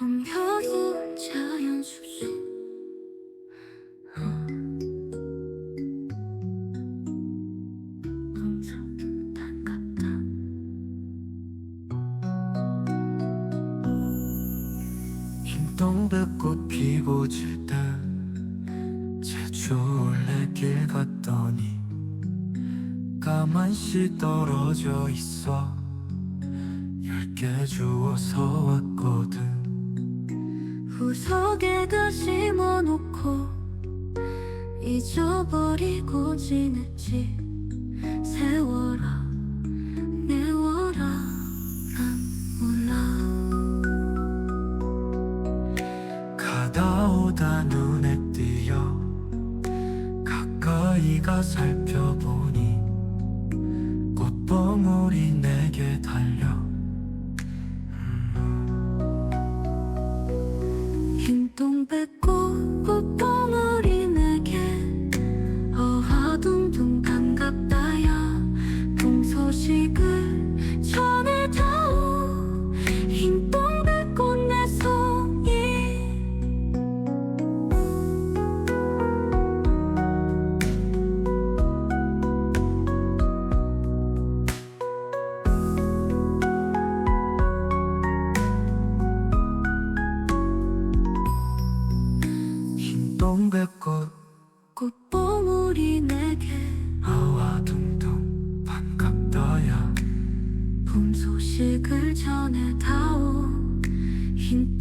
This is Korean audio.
봄, 겨울, 자연 숲속 엄청 반갑다. 흰동백꽃 피고 질 때 제주 올레 길 갔더니 가만시 떨어져 있어. 열 개 주워서 왔거든 구석에다 심어놓고 잊어버리고 지냈지. 세워라 내워라 난 몰라. 가다 오다 눈에 띄어 가까이가 살펴보니 꽃봉오리 흰 동백꽃 꽃봉오리 내게 아와둥둥 반갑다야 봄 소식을 전해다오 흰